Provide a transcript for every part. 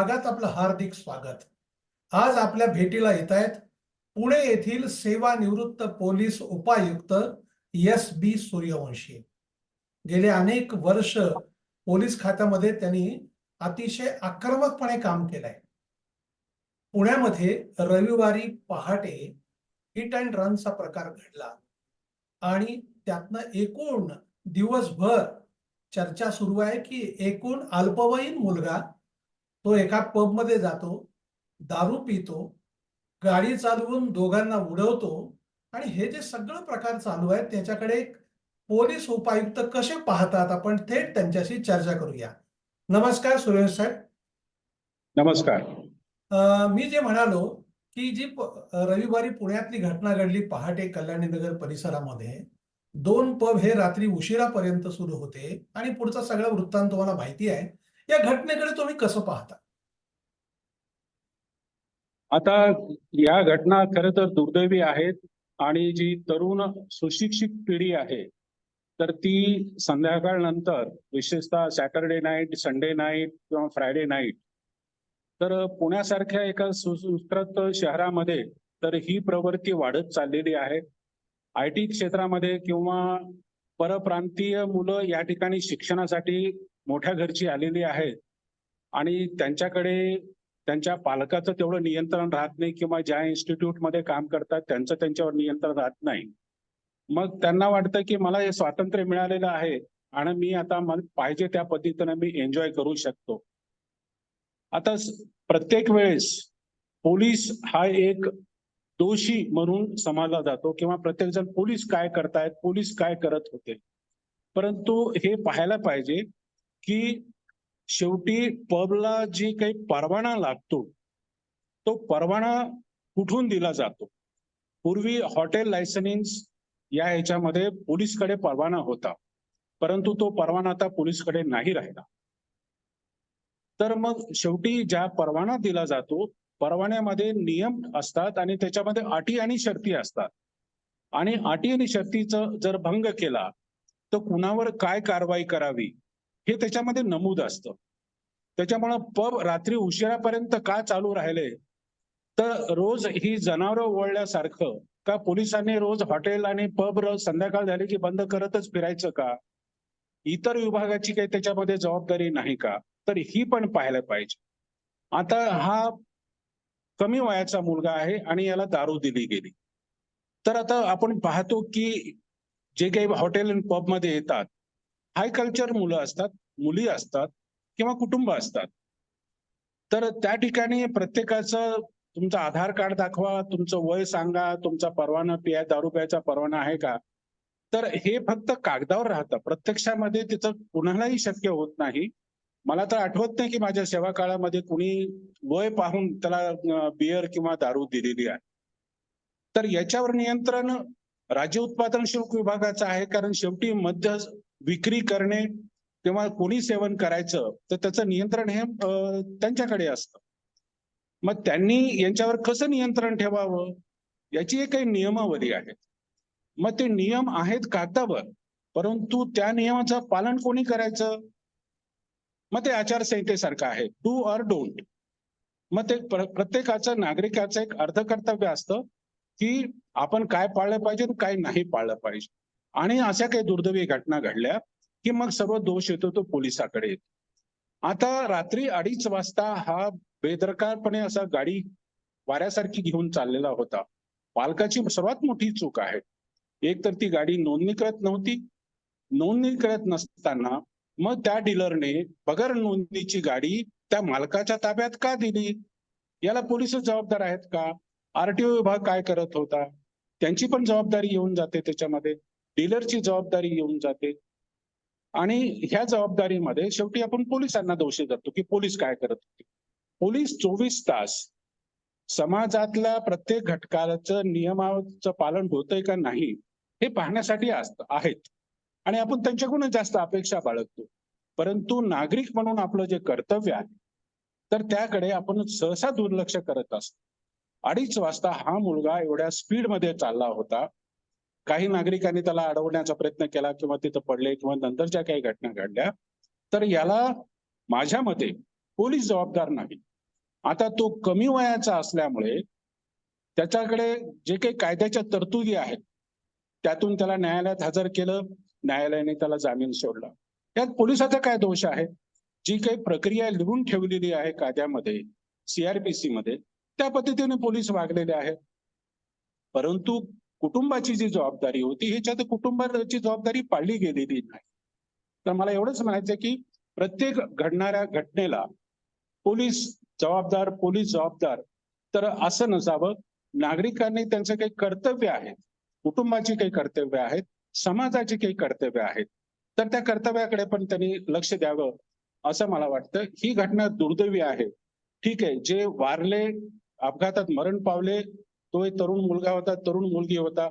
भागात आपलं हार्दिक स्वागत. आज आपल्या भेटीला येत आहेत पुणे येथील सेवानिवृत्त पोलीस उपायुक्त एस बी सूर्यवंशी. गेले अनेक वर्ष पोलीस खात्यामध्ये त्यांनी अतिशय आक्रमकपणे काम केलंय. पुण्यामध्ये रविवारी पहाटे हिट अँड रनचा प्रकार घडला आणि त्यातनं एकूण दिवसभर चर्चा सुरू आहे की एकूण अल्पवयीन मुलगा तो एका पबमध्ये जातो दारू पितो गाडी चालवून दोघांना उडवतो आणि हे जे सगळं प्रकार चालू आहे त्याच्याकडे एक पोलीस उपायुक्त कसे पाहतात आपण थेट त्यांच्याशी चर्चा करूया. नमस्कार सुरेश साहेब नमस्कार. मी जे म्हणालो की जी रविवारी पुण्यातली घटना घडली पहाटे कल्याणीनगर परिसरामध्ये दोन पब हे रात्री उशिरापर्यंत सुरू होते आणि पुढचा सगळा वृत्तांत तुम्हाला माहिती आहे. या घटनेकडे तुम्ही कसं पाहता? आता या घटना खरं तर दुर्दैवी आहेत आणि जी तरुण सुशिक्षित पिढी आहे तर ती संध्याकाळ नंतर विशेषतः सॅटरडे नाईट संडे नाईट किंवा फ्रायडे नाईट तर पुण्यासारख्या एका सुसंस्कृत शहरामध्ये तर ही प्रवृत्ती वाढत चाललेली आहे. आय टी क्षेत्रामध्ये किंवा परप्रांतीय मुलं या ठिकाणी शिक्षणासाठी मोठ्या घरची आलेली आहेत. आणि त्यांच्याकडे त्यांच्या पालकाचं तेवढं नियंत्रण राहत नाही किंवा ज्या इन्स्टिट्यूटमध्ये काम करतात त्यांचं त्यांच्यावर नियंत्रण राहत नाही. मग त्यांना वाटतं की मला हे स्वातंत्र्य मिळालेलं आहे आणि मी आता पाहिजे त्या पद्धतीने मी एन्जॉय करू शकतो. आता प्रत्येक वेळेस पोलीस हा एक दोषी म्हणून समजला जातो किंवा प्रत्येक जण पोलीस काय करतायत पोलीस काय करत होते. परंतु हे पाहायला पाहिजे की शेवटी पबला जी काही परवाना लागतो तो परवाना कुठून दिला जातो? पूर्वी हॉटेल लायसन्स या ह्याच्यामध्ये पोलीसकडे परवाना होता परंतु तो परवाना आता पोलीसकडे नाही राहिला. तर मग शेवटी ज्या परवाना दिला जातो परवान्यामध्ये नियम असतात आणि त्याच्यामध्ये अटी आणि शर्ती असतात. आणि अटी आणि शर्तीचं जर भंग केला तर कुणावर काय कारवाई करावी? हे त्याच्यामध्ये नमूद असतं. त्याच्यामुळं पब रात्री उशिरापर्यंत का चालू राहिले? तर रोज ही जनावरं ओळल्यासारखं का पोलिसांनी रोज हॉटेल आणि पब रोज संध्याकाळ झाली की बंद करतच फिरायचं का? इतर विभागाची काही त्याच्यामध्ये जबाबदारी नाही का? तर ही पण पाहायला पाहिजे. आता हा कमी वयाचा मुलगा आहे आणि याला दारू दिली गेली. तर आता आपण पाहतो की जे काही हॉटेल आणि पबमध्ये येतात हाय कल्चर मुलं असतात मुली असतात किंवा कुटुंब असतात. तर त्या ठिकाणी प्रत्येकाचं तुमचं आधार कार्ड दाखवा तुमचं वय सांगा तुमचा परवाना पिया दारू प्यायचा परवाना आहे का? तर हे फक्त कागदावर राहतं. प्रत्यक्षामध्ये तिथं कुणालाही शक्य होत नाही. मला तर आठवत नाही की माझ्या सेवा काळामध्ये कुणी वय पाहून त्याला बियर किंवा दारू दिलेली आहे. तर याच्यावर नियंत्रण राज्य उत्पादन शुल्क विभागाचं आहे कारण शेवटी मध्य विक्री करणे किंवा कोणी सेवन करायचं तर त्याचं नियंत्रण हे त्यांच्याकडे असतं. मग त्यांनी यांच्यावर कसं नियंत्रण ठेवावं? याची एक काही नियमावली आहे मग ते नियम आहेत कागदावर परंतु त्या नियमाचं पालन कोणी करायचं? मग ते आचारसंहितेसारखं आहे. Do or don't. मग ते प्र- प्रत्येकाचं नागरिकाचं एक अर्ध कर्तव्य असतं की आपण काय पाळलं पाहिजे काय नाही पाळलं पाहिजे. आणि अशा काही दुर्दैवी घटना घडल्या की मग सर्व दोष येतो तो पोलिसाकडे येतो. आता रात्री अडीच वाजता हा बेदरकारपणे असा गाडी वाऱ्यासारखी घेऊन चाललेला होता. पालकाची सर्वात मोठी चूक आहे. एक तर ती गाडी नोंदणी करत नव्हती. नोंदणी करत नसताना मग त्या डीलरने बगर नोंदणीची गाडी त्या मालकाच्या ताब्यात का दिली? याला पोलीस जबाबदार आहेत का? आरटीओ विभाग काय करत होता? त्यांची पण जबाबदारी येऊन जाते त्याच्यामध्ये. डीलरची जबाबदारी येऊन जाते. आणि ह्या जबाबदारीमध्ये शेवटी आपण पोलिसांना दोषी धरतो की पोलीस काय करत होते. पोलीस चोवीस तास समाजातल्या प्रत्येक घटकाचं नियमाचं पालन होतंय का नाही हे पाहण्यासाठी असत आहेत. आणि आपण त्यांच्याकडून जास्त अपेक्षा बाळगतो. परंतु नागरिक म्हणून आपलं जे कर्तव्य आहे तर त्याकडे आपण सहसा दुर्लक्ष करत असतो. अडीच वाजता हा मुलगा एवढ्या स्पीडमध्ये चालला होता. काही नागरिकांनी त्याला अडवण्याचा प्रयत्न केला किंवा तिथं पडले किंवा नंतरच्या काही घटना घडल्या तर याला माझ्या मते पोलीस जबाबदार नाही. आता तो कमी वयाचा असल्यामुळे त्याच्याकडे जे काही कायद्याच्या तरतुदी आहेत त्यातून त्याला न्यायालयात हजर केलं न्यायालयाने त्याला जामीन सोडला. यात पोलिसाचा काय दोष आहे? जी काही प्रक्रिया लिहून ठेवलेली आहे कायद्यामध्ये सीआरपीसी मध्ये त्या पद्धतीने पोलीस वागलेले आहेत. परंतु कुटुंबाची जी जबाबदारी होती ह्याच्यात कुटुंबाची जबाबदारी पाळली गेलेली नाही. तर मला एवढंच म्हणायचं की प्रत्येक घडणाऱ्या घटनेला पोलीस जबाबदार पोलीस जबाबदार तर असं नसावं. नागरिकांनी त्यांचं काही कर्तव्य आहेत कुटुंबाची काही कर्तव्य आहेत समाजाची काही कर्तव्य आहेत तर त्या कर्तव्याकडे पण त्यांनी लक्ष द्यावं असं मला वाटतं. ही घटना दुर्दैवी आहे. ठीक आहे जे वारले अपघातात मरण पावले तो एक तरुण मुलगा होता तरुण मुलगी होता.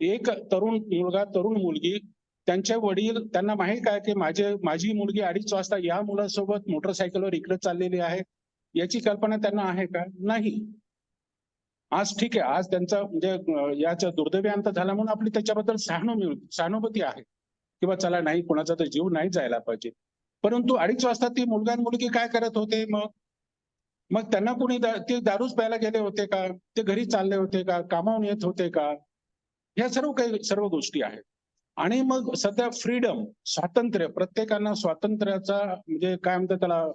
एक तरुण मुलगा तरुण मुलगी त्यांचे वडील त्यांना माहीत काय की माझे माझी मुलगी अडीच वाजता या मुलासोबत मोटरसायकलवर इकडे चाललेली आहे. याची कल्पना त्यांना आहे का? नाही. आज ठीक आहे आज त्यांचा म्हणजे याचा दुर्दैवी अंत झाला म्हणून आपली त्याच्याबद्दल सहानुभू सहानुभूती आहे. किंवा चला नाही कोणाचा तर जीव नाही जायला पाहिजे. परंतु अडीच वाजता ती मुलगा आणि मुलगी काय करत होते? मग मग त्यांना कोणी दा- ते दारूच प्यायला गेले होते का? ते घरी चालले होते का? कामावून येत होते का? ह्या सर्व काही सर्व गोष्टी आहेत. आणि मग सध्या फ्रीडम स्वातंत्र्य प्रत्येकाला स्वातंत्र्याचा म्हणजे काय म्हणतात त्याला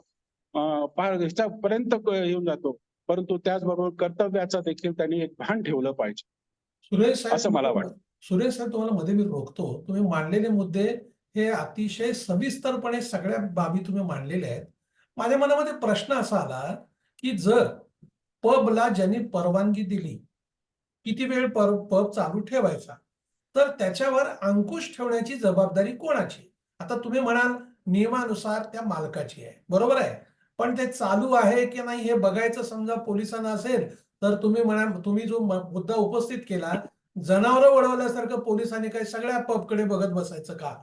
पार ह्याच्यापर्यंत येऊन जातो. परंतु त्याचबरोबर कर्तव्याचा देखील त्यांनी एक भान ठेवलं पाहिजे. सुरेश असं मला वाटतं. सुरेश साहेब तुम्हाला मध्ये मी रोखतो. तुम्ही मांडलेले मुद्दे हे अतिशय सविस्तरपणे सगळ्या बाबी तुम्ही मांडलेल्या आहेत. माझ्या मनामध्ये प्रश्न असा आला की जर पबला ज्यांनी परवानगी दिली किती वेळ पर पब चालू ठेवायचा? तर त्याच्यावर अंकुश ठेवण्याची जबाबदारी कोणाची? आता तुम्ही म्हणाल नियमानुसार त्या मालकाची आहे. बरोबर आहे? पण ते चालू आहे की नाही हे बघायचं समजा पोलिसांना असेल तर तुम्ही म्हणा तुम्ही जो मुद्दा उपस्थित केला जनावरं वळवल्यासारखं पोलिसांनी काय सगळ्या पबकडे बघत बसायचं का?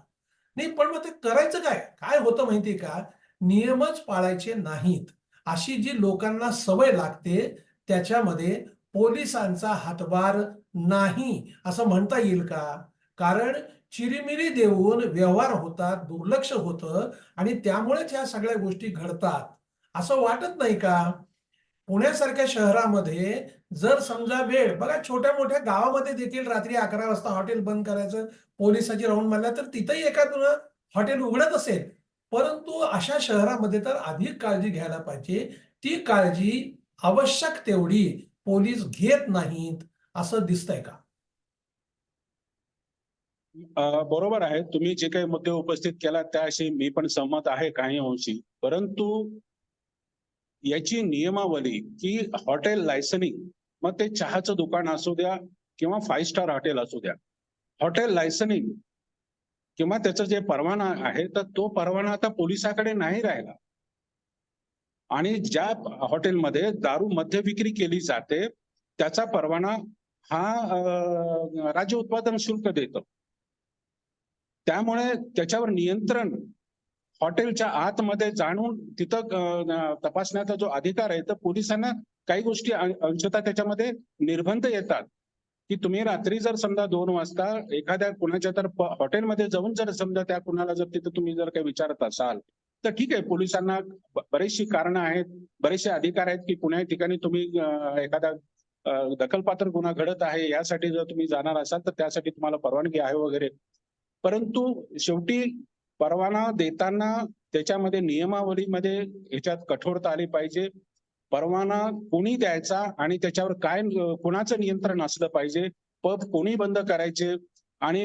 नाही पण मग ते करायचं काय? काय होतं माहितीये का? नियमच पाळायचे नाहीत. अशी जी लोकांना सवय लागते त्याच्यामध्ये पोलिसांचा हातभार नाही असं म्हणता येईल का? कारण चिरीमिरी देऊन व्यवहार होतात दुर्लक्ष होतं आणि त्यामुळेच ह्या सगळ्या गोष्टी घडतात. असं वाटत नाही का? पुण्यासारख्या शहरामध्ये जर समजा वेळ बघा छोट्या मोठ्या गावामध्ये देखील रात्री अकरा वाजता हॉटेल बंद करायचं पोलिसाची राऊंड मारल्या तर तिथंही एखादं हॉटेल उघडत असेल. परंतु अशा शहरामध्ये तर अधिक काळजी घ्यायला पाहिजे. ती काळजी आवश्यक तेवढी पोलीस घेत नाहीत असं दिसतंय का? बरोबर आहे. तुम्ही जे काही मुद्दे उपस्थित केला त्याशी मी पण सहमत आहे काही अंशी. परंतु याची नियमावली की हॉटेल लायसनिंग मग ते चहाचं दुकान असू द्या किंवा फाईव्ह स्टार हॉटेल असू द्या. हॉटेल लायसनिंग किंवा त्याचा जे परवाना आहे तर तो परवाना आता पोलिसाकडे नाही राहिला. आणि ज्या हॉटेलमध्ये दारू मध्य विक्री केली जाते त्याचा परवाना हा राज्य उत्पादन शुल्क देतो. त्यामुळे त्याच्यावर नियंत्रण हॉटेलच्या आतमध्ये जाणून तिथं तपासण्याचा जो अधिकार आहे तर पोलिसांना काही गोष्टी अंशतः त्याच्यामध्ये निर्बंध येतात. की तुम्ही रात्री जर समजा दोन वाजता एखाद्या कुणाच्या तर हॉटेलमध्ये जाऊन जर समजा त्या कुणाला जर तिथं तुम्ही जर काही विचारत असाल तर ठीक आहे पोलिसांना बरेचशी कारण कारणं आहेत. बरेचसे अधिकार आहेत की कुण्या ठिकाणी तुम्ही एखादा दखलपात्र गुन्हा घडत आहे यासाठी जर तुम्ही जाणार असाल तर त्यासाठी तुम्हाला परवानगी आहे वगैरे. परंतु शेवटी परवाना देताना त्याच्यामध्ये नियमावलीमध्ये ह्याच्यात कठोरता आली पाहिजे. परवाना कोणी द्यायचा आणि त्याच्यावर काय कुणाचं कोणाचं नियंत्रण असलं पाहिजे पब कोणी बंद करायचे आणि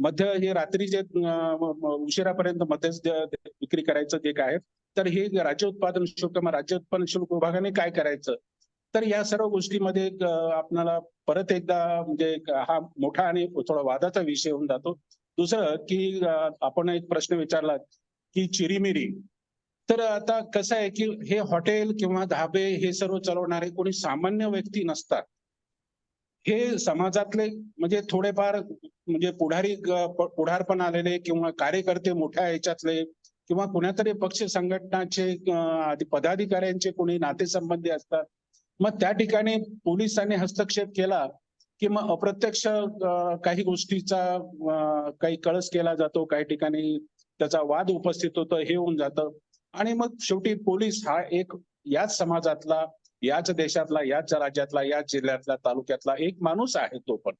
मध्य हे रात्री जे उशिरापर्यंत मध्य विक्री करायचं जे काय तर हे राज्य उत्पादन शुल्क राज्य उत्पादन शुल्क विभागाने काय करायचं? तर या सर्व गोष्टीमध्ये आपल्याला परत एकदा म्हणजे हा मोठा आणि थोडा वादाचा विषय होऊन जातो. दुसरं की आपण एक प्रश्न विचारला की चिरीमिरी तर आता कसं आहे की हे हॉटेल किंवा धाबे हे सर्व चालवणारे कोणी सामान्य व्यक्ती नसतात. हे समाजातले म्हणजे थोडेफार म्हणजे पुढारी पुढारपण आलेले किंवा कार्यकर्ते मोठ्या याच्यातले किंवा कुणातरी पक्ष संघटनाचे पदाधिकाऱ्यांचे कोणी नातेसंबंधी असतात. मग त्या ठिकाणी पोलिसांनी हस्तक्षेप केला की मग अप्रत्यक्ष काही गोष्टीचा काही कळस केला जातो. काही ठिकाणी त्याचा वाद उपस्थित होतो. हे होऊन जातं. आणि मग शेवटी पोलीस हा एक याच समाजातला याच देशातला याच राज्यातला याच जिल्ह्यातला तालुक्यातला एक माणूस आहे तो पण.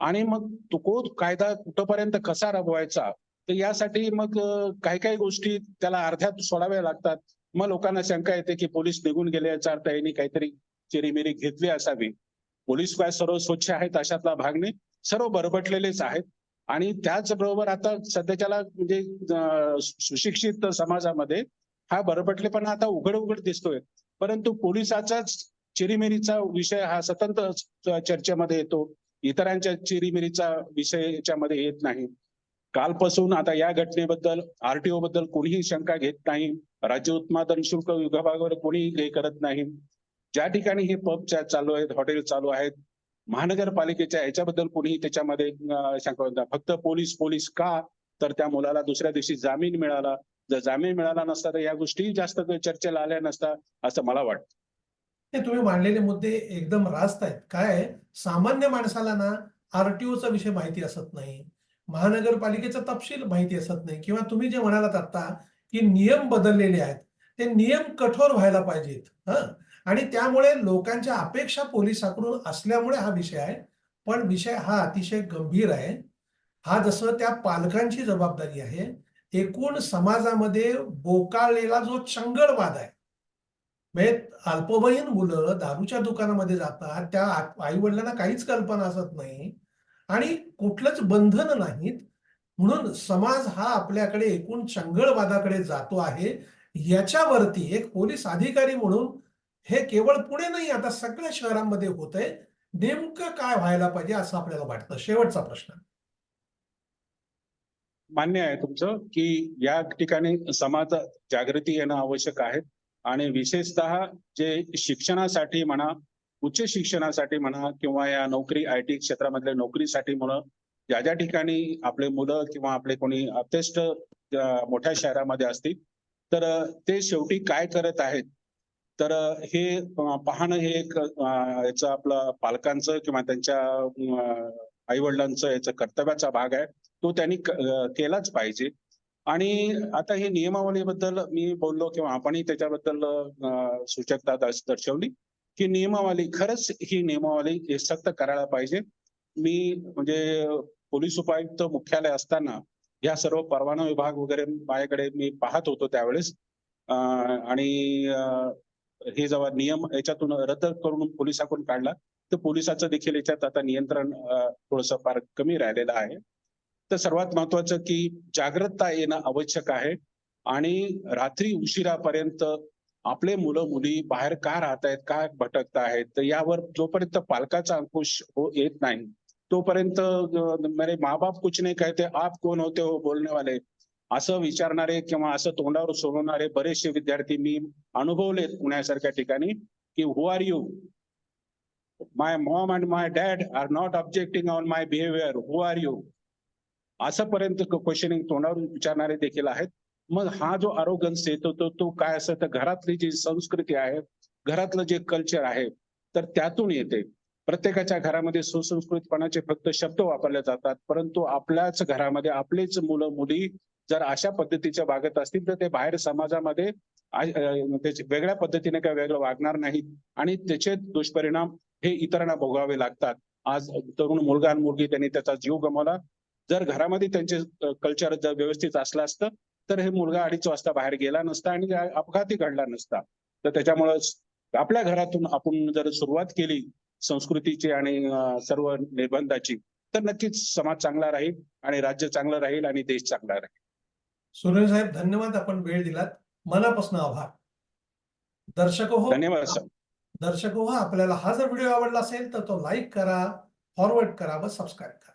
आणि मग तो को कायदा कुठपर्यंत कसा राबवायचा तर यासाठी मग काही काही गोष्टी त्याला अर्ध्यात सोडाव्या लागतात. मग लोकांना शंका येते की पोलीस निघून गेले याचा अर्थ यांनी काहीतरी चिरीमिरी घेतली असावी. पोलीस काय सर्व स्वच्छ आहेत अशातला भाग नाही सर्व बरबटलेलेच आहेत. आणि त्याचबरोबर आता सध्याच्याला म्हणजे सुशिक्षित समाजामध्ये हा बरपटलेपणा आता उघड उघड दिसतोय. परंतु पोलिसाचाच चिरीमिरीचा विषय हा सतत चर्चेमध्ये येतो. इतरांच्या चिरीमिरीचा विषय याच्यामध्ये येत नाही. कालपासून आता या घटनेबद्दल आरटीओ बद्दल कोणीही शंका घेत नाही. राज्य उत्पादन शुल्क विभागावर कोणीही हे करत नाही. ज्या ठिकाणी हे पब चालू आहेत हॉटेल चालू आहेत महानगरपालिकेच्या याच्याबद्दल कोणीही त्याच्यामध्ये शंका फक्त पोलीस पोलीस का? तर त्या मुलाला दुसऱ्या दिवशी जामीन मिळाला. जर जामीन मिळाला नसता तर या गोष्टी जास्त चर्चेला आल्या नसता असं मला वाटतं. हे तुम्ही मांडलेले मुद्दे एकदम रास्त आहेत. काय सामान्य माणसाला ना आरटीओचा विषय माहिती असत नाही. महानगरपालिकेचा तपशील माहिती असत नाही. किंवा तुम्ही जे म्हणालात आता की नियम बदललेले आहेत ते नियम कठोर व्हायला पाहिजेत. हा? आणि त्यामुळे लोकांच्या अपेक्षा पोलिसाकडून असल्यामुळे हा विषय आहे. पण विषय हा अतिशय गंभीर आहे. हा जसं त्या पालकांची जबाबदारी आहे एकूण समाजामध्ये बोकाळलेला जो चंगळवाद आहे म्हणजे अल्पवयीन मुलं दारूच्या दुकानामध्ये जातात त्या आई वडिलांना काहीच कल्पना असत नाही आणि कुठलंच बंधन नाहीत. म्हणून समाज हा आपल्याकडे एकूण चंगळवादाकडे जातो आहे. याच्यावरती एक पोलीस अधिकारी म्हणून हे केवळ पुणे नाही आता सगळ्या शहरांमध्ये होत आहे नेमकं काय व्हायला पाहिजे असं आपल्याला वाटतं? शेवटचा प्रश्न. मान्य आहे तुमचं की या ठिकाणी समाज जागृती येणं आवश्यक आहे. आणि विशेषतः जे शिक्षणासाठी म्हणा उच्च शिक्षणासाठी म्हणा किंवा या नोकरी आय टी क्षेत्रामधल्या नोकरीसाठी म्हणा ज्या ज्या ठिकाणी आपले मुलं किंवा आपले कोणी अत्यष्ट मोठ्या शहरामध्ये असतील तर ते शेवटी काय करत आहेत? तर हे पाहणं हे एक याचं आपलं पालकांचं किंवा त्यांच्या आई वडिलांचं याचं कर्तव्याचा भाग आहे. तो त्यांनी केलाच पाहिजे. आणि आता हे नियमावलीबद्दल मी बोललो किंवा आपणही त्याच्याबद्दल सूचकता दर्श- दर्शवली की नियमावली खरंच ही नियमावली हे सक्त करायला पाहिजे. मी म्हणजे पोलीस उपायुक्त मुख्यालय असताना या सर्व परवाना विभाग वगैरे माझ्याकडे मी पाहत होतो त्यावेळेस. आणि हे जेव्हा नियम याच्यातून रद्द करून पोलिसाकडून काढला तर पोलिसाचं देखील याच्यात आता नियंत्रण थोडस फार कमी राहिलेलं आहे. तर सर्वात महत्वाचं की जागृतता येणं आवश्यक आहे. आणि रात्री उशिरापर्यंत आपले मुलं मुली बाहेर का राहत आहेत का भटकत आहेत तर यावर जोपर्यंत पालकाचा अंकुश हो येत नाही तोपर्यंत म्हणजे मेरे माँ बाप कुछ नाही कहते आप कोण होते हो बोलणे वाले असं विचारणारे किंवा असं तोंडावर सोडवणारे बरेचसे विद्यार्थी मी अनुभवलेत पुण्यासारख्या ठिकाणी की who are you my mom and my dad are not objecting on my behaviour who are you असं पर्यंत क्वेश्चनिंग तोंडावरून विचारणारे देखील आहेत. मग हा जो आरोगन्स येतो तो तो काय असं? तर घरातली जी संस्कृती आहे घरातलं जे कल्चर आहे तर त्यातून येते. प्रत्येकाच्या घरामध्ये सुसंस्कृतपणाचे फक्त शब्द वापरले जातात परंतु आपल्याच घरामध्ये आपलेच मुलं मुली जर अशा पद्धतीच्या वागत असतील तर ते बाहेर समाजामध्ये म्हणजे वेगळ्या पद्धतीने काय वेगळं वागणार नाहीत. आणि त्याचे दुष्परिणाम हे इतरांना भोगावे लागतात. आज तरुण मुलगा आणि मुलगी त्यांनी त्याचा जीव गमावला. जर घरामध्ये त्यांचे कल्चर जर व्यवस्थित असलं असतं तर हे मुलगा अडीच वाजता बाहेर गेला नसता आणि अपघातही घडला नसता. तर त्याच्यामुळं आपल्या घरातून आपण जर सुरुवात केली संस्कृतीची आणि सर्व निर्बंधाची तर नक्कीच समाज चांगला राहील आणि राज्य चांगलं राहील आणि देश चांगला राहील. सुरेश साहेब धन्यवाद आपण वेळ दिलात. मनापासून आभार. दर्शक हो धन्यवाद सर. दर्शक हो आपल्याला हा जर व्हिडिओ आवडला असेल तर तो लाईक करा फॉरवर्ड करा व सबस्क्राईब करा.